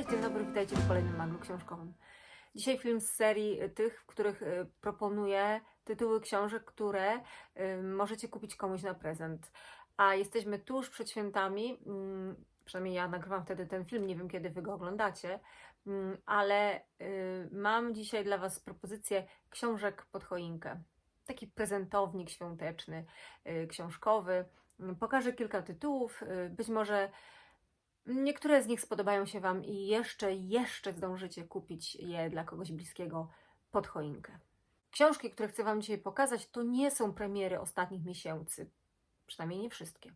Cześć, dzień dobry, witajcie w kolejnym manglu książkowym. Dzisiaj film z serii tych, w których y, proponuję tytuły książek, które y, możecie kupić komuś na prezent. A jesteśmy tuż przed świętami, mm, przynajmniej ja nagrywam wtedy ten film, nie wiem kiedy wy go oglądacie, mm, ale y, mam dzisiaj dla was propozycję książek pod choinkę. Taki prezentownik świąteczny, książkowy. Pokażę kilka tytułów, być może Niektóre z nich spodobają się Wam i jeszcze, jeszcze zdążycie kupić je dla kogoś bliskiego pod choinkę. Książki, które chcę Wam dzisiaj pokazać, to nie są premiery ostatnich miesięcy, przynajmniej nie wszystkie.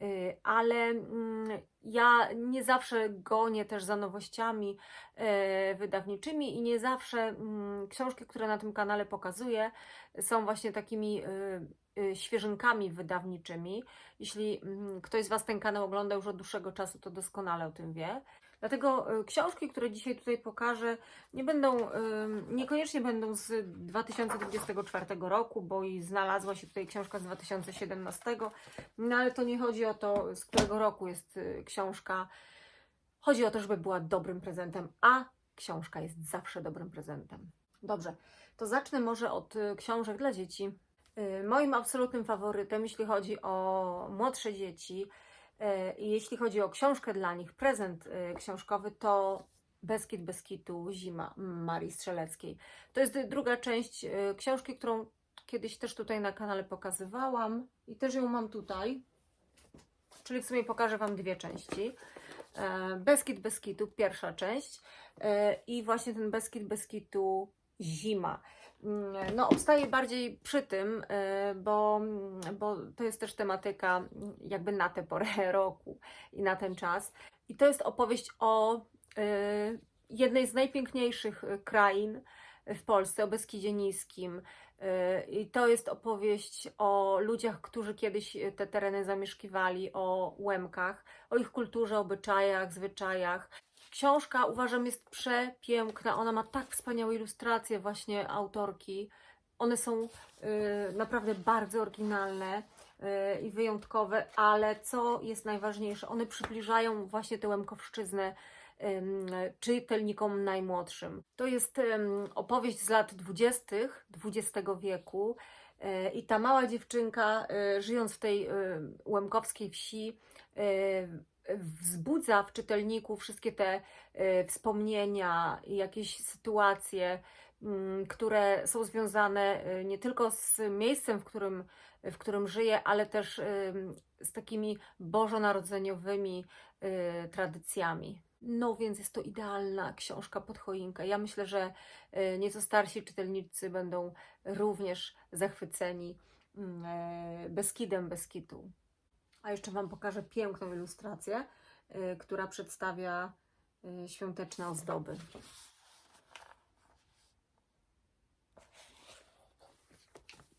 Yy, Ale mm, ja nie zawsze gonię też za nowościami e, wydawniczymi i nie zawsze mm, książki, które na tym kanale pokazuję, są właśnie takimi y, y, świeżynkami wydawniczymi. Jeśli mm, ktoś z Was ten kanał ogląda już od dłuższego czasu, to doskonale o tym wie. Dlatego y, książki, które dzisiaj tutaj pokażę, nie będą, niekoniecznie będą z 2024 roku, bo i znalazła się tutaj książka z 2017, no ale to nie chodzi o to, z którego roku jest y, książka. Chodzi o to, żeby była dobrym prezentem, a książka jest zawsze dobrym prezentem. Dobrze, to zacznę może od y, książek dla dzieci. Y, Moim absolutnym faworytem, jeśli chodzi o młodsze dzieci y, i jeśli chodzi o książkę dla nich, prezent y, książkowy, to Beskid Beskitu, Zima Marii Strzeleckiej. To jest druga część książki, którą kiedyś też tutaj na kanale pokazywałam i też ją mam tutaj. Czyli w sumie pokażę Wam dwie części. Beskid Beskitu, pierwsza część i właśnie ten Beskid Beskitu Zima. Mm, No, obstaję bardziej przy tym, e, bo, bo to jest też tematyka jakby na tę porę roku i na ten czas. I to jest opowieść o e, jednej z najpiękniejszych krain w Polsce, o Beskidzie Niskim. E, I to jest opowieść o ludziach, którzy kiedyś te tereny zamieszkiwali, o Łemkach, o ich kulturze, obyczajach, zwyczajach. Książka uważam jest przepiękna. Ona ma tak wspaniałe ilustracje właśnie autorki. One są y, naprawdę bardzo oryginalne y, i wyjątkowe, ale co jest najważniejsze, one przybliżają właśnie tę Łemkowszczyznę ym, czytelnikom najmłodszym. To jest opowieść z lat dwudziestych XX wieku y, i ta mała dziewczynka, y, żyjąc w tej y, łemkowskiej wsi, y, wzbudza w czytelniku wszystkie te y, wspomnienia jakieś sytuacje, mm, które są związane y, nie tylko z miejscem, w którym, w którym żyje, ale też ym, z takimi bożonarodzeniowymi tradycjami. No więc jest to idealna książka pod choinkę. Ja myślę, że nieco starsi czytelnicy będą również zachwyceni mm, e, Beskidem Beskitu. A jeszcze Wam pokażę piękną ilustrację, y, która przedstawia y, świąteczne ozdoby.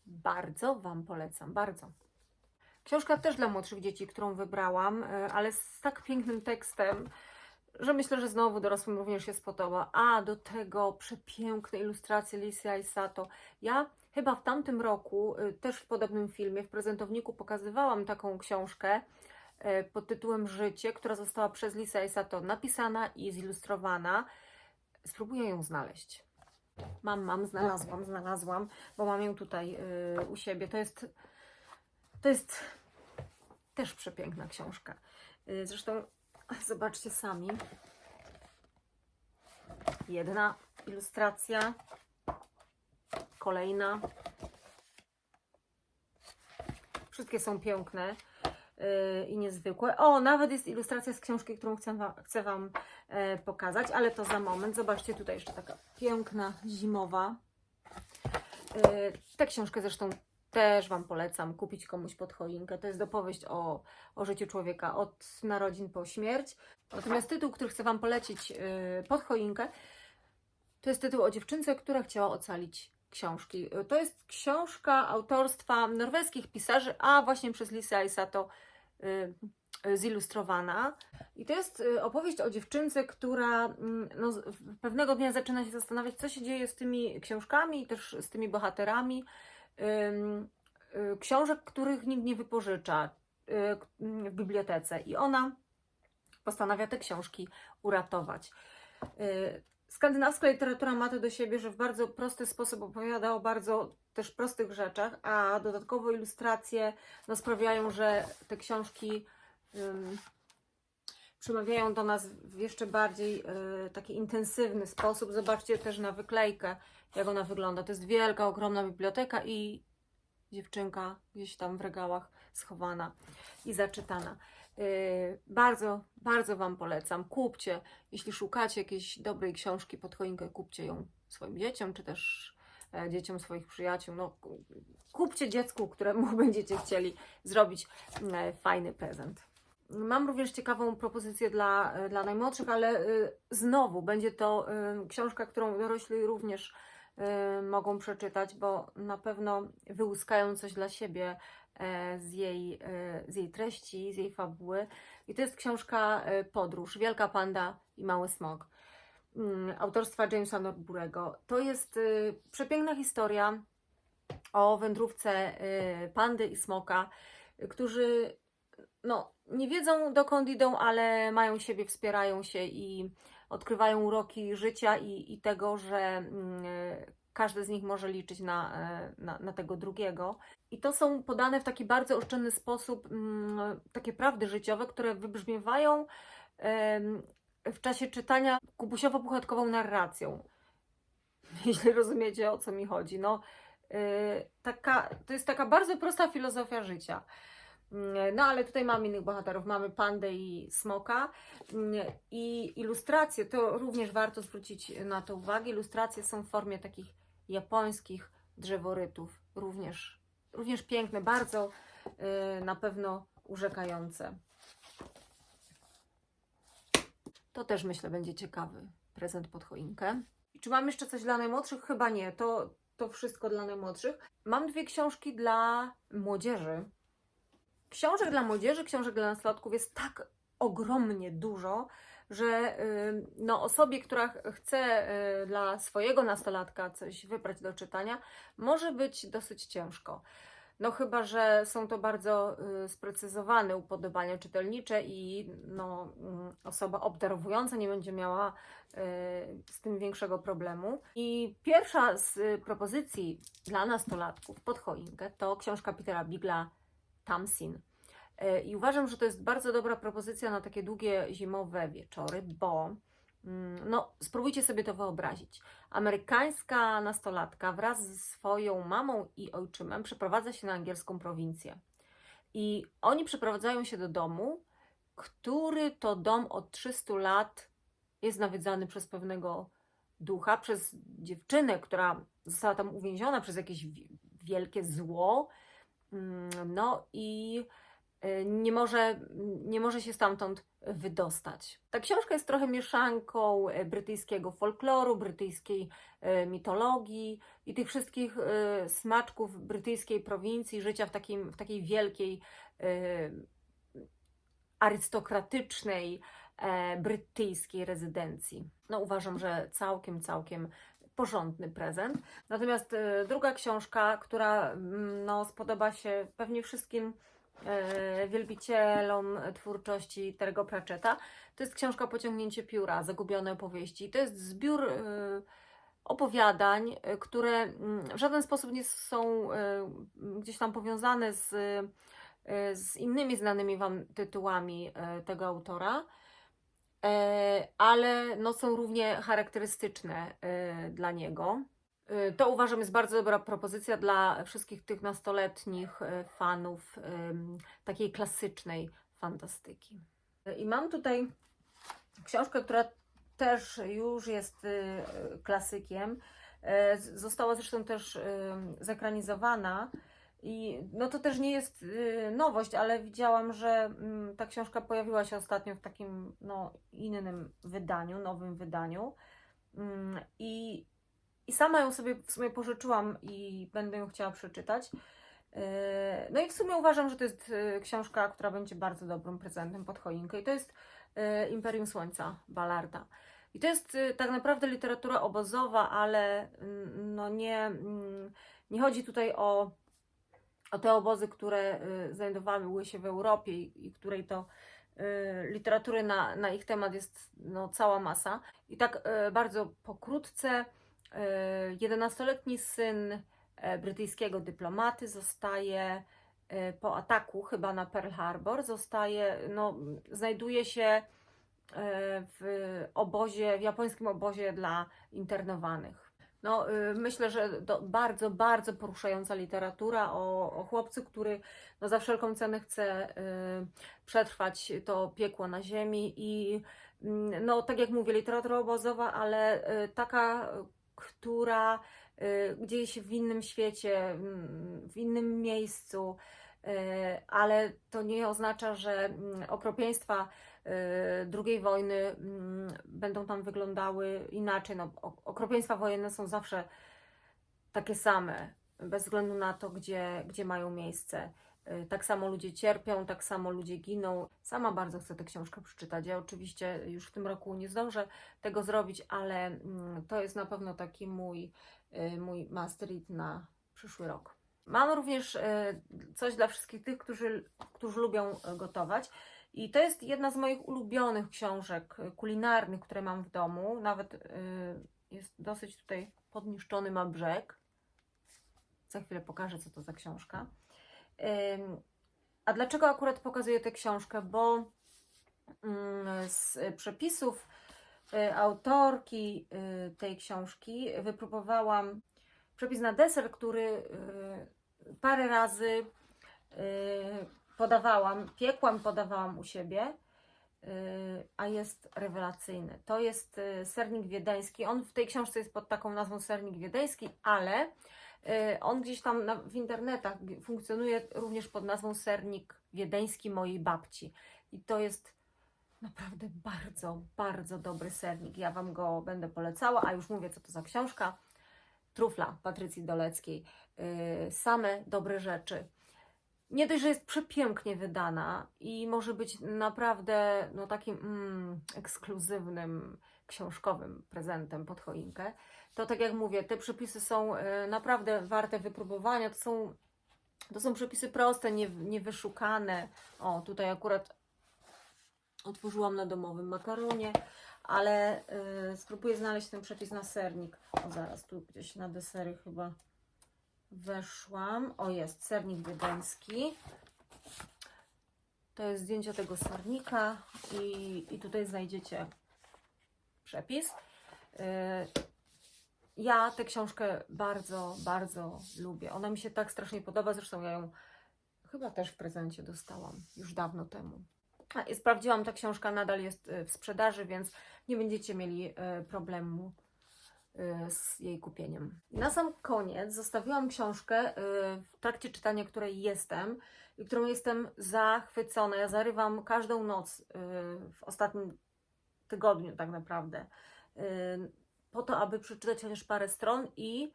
Bardzo Wam polecam, bardzo. Książka też dla młodszych dzieci, którą wybrałam, y, ale z tak pięknym tekstem, że myślę, że znowu dorosłym również się spodoba. A do tego przepiękne ilustracje Lisy Aisato. Ja chyba w tamtym roku, y, też w podobnym filmie, w prezentowniku pokazywałam taką książkę y, pod tytułem Życie, która została przez Lisę Aisato napisana i zilustrowana. Spróbuję ją znaleźć. Mam, mam, znalazłam, znalazłam, bo mam ją tutaj y, u siebie. To jest, to jest też przepiękna książka. Y, zresztą zobaczcie sami. Jedna ilustracja, kolejna. Wszystkie są piękne yy, i niezwykłe. O, nawet jest ilustracja z książki, którą chcę Wam, chcę wam e, pokazać, ale to za moment. Zobaczcie, tutaj jeszcze taka piękna, zimowa. Yy, tę książkę zresztą też Wam polecam kupić komuś pod choinkę. To jest opowieść o, o życiu człowieka od narodzin po śmierć. Natomiast tytuł, który chcę Wam polecić yy, pod choinkę, to jest tytuł o dziewczynce, która chciała ocalić książki. To jest książka autorstwa norweskich pisarzy, a właśnie przez Lisę Aisato yy, yy, zilustrowana. I to jest yy, opowieść o dziewczynce, która mm, no, pewnego dnia zaczyna się zastanawiać, co się dzieje z tymi książkami i też z tymi bohaterami y, książek, których nikt nie wypożycza y, k- w bibliotece. I ona postanawia te książki uratować. Skandynawska literatura ma to do siebie, że w bardzo prosty sposób opowiada o bardzo też prostych rzeczach, a dodatkowo ilustracje no, sprawiają, że te książki ym, przemawiają do nas w jeszcze bardziej y, taki intensywny sposób. Zobaczcie też na wyklejkę, jak ona wygląda. To jest wielka, ogromna biblioteka i dziewczynka gdzieś tam w regałach schowana i zaczytana. Yy, bardzo, bardzo Wam polecam. Kupcie, jeśli szukacie jakiejś dobrej książki pod choinkę, kupcie ją swoim dzieciom, czy też e, dzieciom swoich przyjaciół. No, ku- kupcie dziecku, któremu będziecie chcieli zrobić e, fajny prezent. Mam również ciekawą propozycję dla, e, dla najmłodszych, ale znowu będzie to książka, którą dorośli również mogą przeczytać, bo na pewno wyłuskają coś dla siebie z jej, e, z jej treści, z jej fabuły. I to jest książka e, Podróż, Wielka Panda i Mały Smok mm, autorstwa Jamesa Norburego. To jest przepiękna historia o wędrówce pandy i smoka, którzy no, nie wiedzą dokąd idą, ale mają siebie, wspierają się i odkrywają uroki życia i, i tego, że mm, każdy z nich może liczyć na, e, na, na tego drugiego. I to są podane w taki bardzo oszczędny sposób, mm, takie prawdy życiowe, które wybrzmiewają w czasie czytania kubusiowo-puchatkową narracją. Jeśli rozumiecie o co mi chodzi. No, yy, taka, to jest taka bardzo prosta filozofia życia. Yy, No ale tutaj mamy innych bohaterów. Mamy pandę i smoka. Yy, I ilustracje, to również warto zwrócić na to uwagę. Ilustracje są w formie takich japońskich drzeworytów. Również, również piękne, bardzo yy, na pewno urzekające. To też myślę będzie ciekawy prezent pod choinkę. I Czy mam jeszcze coś dla najmłodszych? Chyba nie. To, to wszystko dla najmłodszych. Mam dwie książki dla młodzieży. Książek dla młodzieży, książek dla nastolatków jest tak ogromnie dużo, że y, no, osobie, która ch- chce y, dla swojego nastolatka coś wybrać do czytania, może być dosyć ciężko. No chyba, że są to bardzo y, sprecyzowane upodobania czytelnicze i no, mm, osoba obdarowująca nie będzie miała z tym większego problemu. I pierwsza z propozycji dla nastolatków pod choinkę to książka Petera Bigla Tamsin. Y, I uważam, że to jest bardzo dobra propozycja na takie długie zimowe wieczory, bo mm, no, spróbujcie sobie to wyobrazić. Amerykańska nastolatka wraz ze swoją mamą i ojczymem przeprowadza się na angielską prowincję. I oni przeprowadzają się do domu, który to dom od 300 lat jest nawiedzany przez pewnego ducha, przez dziewczynę, która została tam uwięziona przez jakieś wi- wielkie zło. Mm, No i nie może, nie może się stamtąd wydostać. Ta książka jest trochę mieszanką e, brytyjskiego folkloru, brytyjskiej e, mitologii i tych wszystkich smaczków brytyjskiej prowincji, życia w, takim, w takiej wielkiej, arystokratycznej, e, brytyjskiej rezydencji. No uważam, że całkiem, całkiem porządny prezent. Natomiast druga książka, która mm, no, spodoba się pewnie wszystkim wielbicielom twórczości Terego Pratchetta, to jest książka Pociągnięcie pióra, Zagubione opowieści. To jest zbiór e, opowiadań, e, które mm, w żaden sposób nie są e, gdzieś tam powiązane z, e, z innymi znanymi Wam tytułami e, tego autora, e, ale no, są równie charakterystyczne e, dla niego. E, To uważam jest bardzo dobra propozycja dla wszystkich tych nastoletnich e, fanów takiej klasycznej fantastyki. I mam tutaj książkę, która też już jest y, klasykiem. Została zresztą też y, zekranizowana. I no to też nie jest y, nowość, ale widziałam, że mm, ta książka pojawiła się ostatnio w takim no, innym wydaniu, nowym wydaniu. Mm, I, I sama ją sobie w sumie pożyczyłam i będę ją chciała przeczytać. E, No i w sumie uważam, że to jest e, książka, która będzie bardzo dobrym prezentem pod choinkę. I to jest e, Imperium Słońca Ballarda. I to jest tak naprawdę literatura obozowa, ale mm, no nie, mm, nie chodzi tutaj o, o te obozy, które znajdowały się w Europie i, i której to literatury na, na ich temat jest no, cała masa. I tak bardzo pokrótce, 11-letni syn e, brytyjskiego dyplomaty zostaje e, po ataku chyba na Pearl Harbor, zostaje, no, znajduje się e, w obozie, w japońskim obozie dla internowanych. No, y, myślę, że to bardzo, bardzo poruszająca literatura o, o chłopcu, który no, za wszelką cenę chce y, przetrwać to piekło na ziemi i mm, no, tak jak mówię, literatura obozowa, ale y, taka, która y, gdzieś w innym świecie, mm, w innym miejscu, y, ale to nie oznacza, że mm, okropieństwa y, II wojny mm, będą tam wyglądały inaczej. No, ok- okropieństwa wojenne są zawsze takie same, bez względu na to, gdzie, gdzie mają miejsce. Y, Tak samo ludzie cierpią, tak samo ludzie giną. Sama bardzo chcę tę książkę przeczytać. Ja oczywiście już w tym roku nie zdążę tego zrobić, ale mm, to jest na pewno taki mój, y, mój must read na przyszły rok. Mam również y, coś dla wszystkich tych, którzy, którzy lubią gotować. I to jest jedna z moich ulubionych książek kulinarnych, które mam w domu. Nawet jest dosyć tutaj podniszczony ma brzeg. Za chwilę pokażę, co to za książka. A dlaczego akurat pokazuję tę książkę? Bo mm, z przepisów y, autorki y, tej książki wypróbowałam przepis na deser, który y, parę razy podawałam, piekłam, podawałam u siebie, a jest rewelacyjny. To jest sernik wiedeński. On w tej książce jest pod taką nazwą sernik wiedeński, ale on gdzieś tam na, w internetach funkcjonuje również pod nazwą sernik wiedeński mojej babci. I to jest naprawdę bardzo, bardzo dobry sernik. Ja Wam go będę polecała, a już mówię, co to za książka. Trufla Patrycji Doleckiej. Yy, same dobre rzeczy. Nie dość, że jest przepięknie wydana i może być naprawdę no, takim mm, ekskluzywnym, książkowym prezentem pod choinkę, to tak jak mówię, te przepisy są y, naprawdę warte wypróbowania. To są, to są przepisy proste, nie, niewyszukane. O, tutaj akurat otworzyłam na domowym makaronie, ale y, spróbuję znaleźć ten przepis na sernik. O, zaraz tu gdzieś na desery chyba weszłam. O, jest sernik wiedeński. To jest zdjęcie tego sernika i, i tutaj znajdziecie przepis. Y, ja tę książkę bardzo, bardzo lubię. Ona mi się tak strasznie podoba, zresztą ja ją chyba też w prezencie dostałam już dawno temu. Sprawdziłam, ta książka nadal jest y, w sprzedaży, więc nie będziecie mieli y, problemu z jej kupieniem. Na sam koniec zostawiłam książkę, w trakcie czytania której jestem i którą jestem zachwycona. Ja zarywam każdą noc w ostatnim tygodniu tak naprawdę po to, aby przeczytać chociaż parę stron i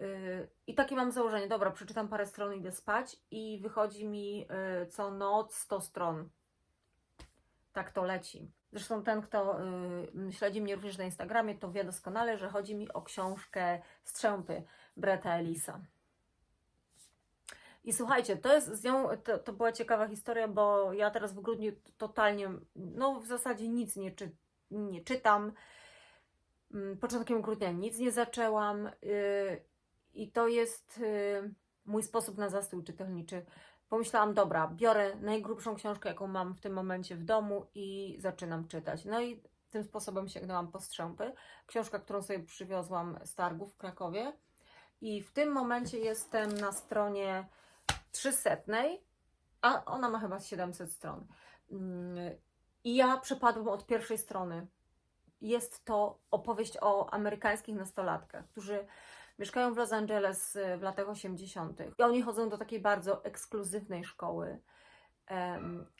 y, i takie mam założenie, dobra, przeczytam parę stron, idę spać i wychodzi mi y, co noc 100 stron. Tak to leci. Zresztą ten, kto y, śledzi mnie również na Instagramie, to wie doskonale, że chodzi mi o książkę Strzępy Breta Elisa. I słuchajcie, to jest z nią, to, to była ciekawa historia, bo ja teraz w grudniu totalnie, no w zasadzie nic nie, czy, nie czytam. Mm, Początkiem grudnia nic nie zaczęłam yy, i to jest yy, mój sposób na zastój czytelniczy. Pomyślałam, dobra, biorę najgrubszą książkę, jaką mam w tym momencie w domu i zaczynam czytać. No i tym sposobem sięgnęłam po strzępy. Książka, którą sobie przywiozłam z targu w Krakowie. I w tym momencie jestem na stronie 300, a ona ma chyba 700 stron. I ja przepadłam od pierwszej strony. Jest to opowieść o amerykańskich nastolatkach, którzy mieszkają w Los Angeles y, w latach 80. I oni chodzą do takiej bardzo ekskluzywnej szkoły.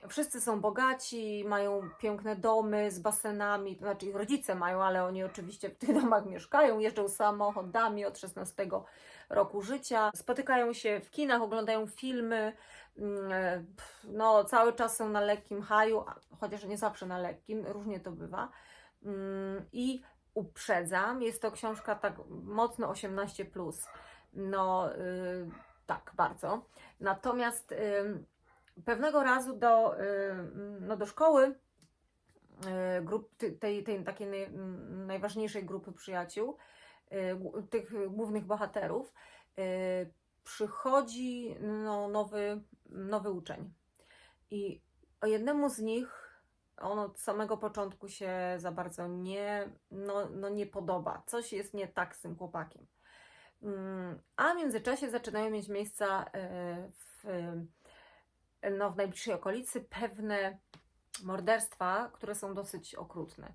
Wszyscy są bogaci, mają piękne domy z basenami, to znaczy ich rodzice mają, ale oni oczywiście w tych domach mieszkają, jeżdżą samochodami od 16 roku życia, spotykają się w kinach, oglądają filmy, mm, e, no cały czas są na lekkim haju, chociaż nie zawsze na lekkim, różnie to bywa. Mm, I uprzedzam, jest to książka tak mocno 18. No, y, tak, bardzo. Natomiast pewnego razu do, y, no do szkoły y, grup, tej, tej takiej najważniejszej grupy przyjaciół, y, tych głównych bohaterów, przychodzi no, nowy, nowy uczeń. I o jednemu z nich on od samego początku się za bardzo nie, no, no nie podoba. Coś jest nie tak z tym chłopakiem. Mm, A w międzyczasie zaczynają mieć miejsca w, no, w najbliższej okolicy pewne morderstwa, które są dosyć okrutne.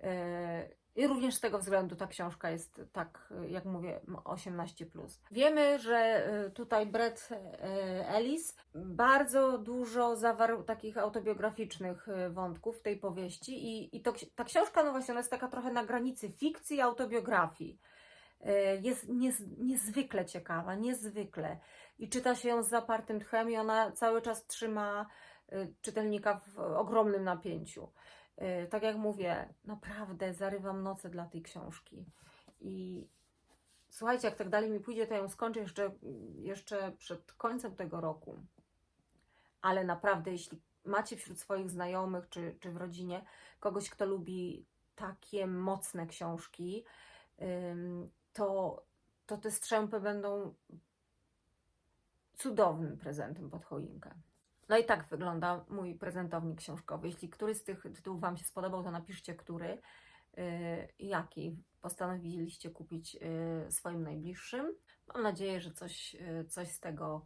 E, I również z tego względu ta książka jest tak, jak mówię, 18. Wiemy, że e, tutaj Brett e, Ellis bardzo dużo zawarł takich autobiograficznych wątków w tej powieści, i, i to, ta książka, no właśnie, ona jest taka trochę na granicy fikcji i autobiografii. E, Jest niez, niezwykle ciekawa, niezwykle. I czyta się ją z zapartym tchem, i ona cały czas trzyma e, czytelnika w ogromnym napięciu. E, Tak jak mówię, naprawdę zarywam noce dla tej książki. I słuchajcie, jak tak dalej mi pójdzie, to ją skończę jeszcze, jeszcze przed końcem tego roku. Ale naprawdę, jeśli macie wśród swoich znajomych czy, czy w rodzinie kogoś, kto lubi takie mocne książki, to, to te strzępy będą cudownym prezentem pod choinkę. No i tak wygląda mój prezentownik książkowy. Jeśli któryś z tych tytułów Wam się spodobał, to napiszcie, który yy, jaki postanowiliście kupić yy, swoim najbliższym. Mam nadzieję, że coś, yy, coś z tego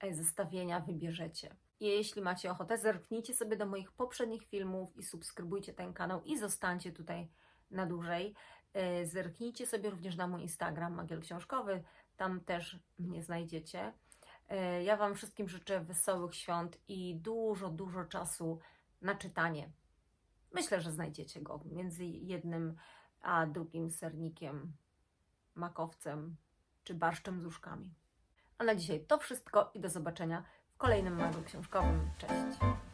e, zestawienia wybierzecie. Jeśli macie ochotę, zerknijcie sobie do moich poprzednich filmów i subskrybujcie ten kanał i zostańcie tutaj na dłużej. E, Zerknijcie sobie również na mój Instagram Magiel Książkowy, tam też mnie znajdziecie. E, Ja Wam wszystkim życzę wesołych świąt i dużo, dużo czasu na czytanie. Myślę, że znajdziecie go między jednym a drugim sernikiem, makowcem czy barszczem z uszkami. A na dzisiaj to wszystko i do zobaczenia w kolejnym magu książkowym. Cześć!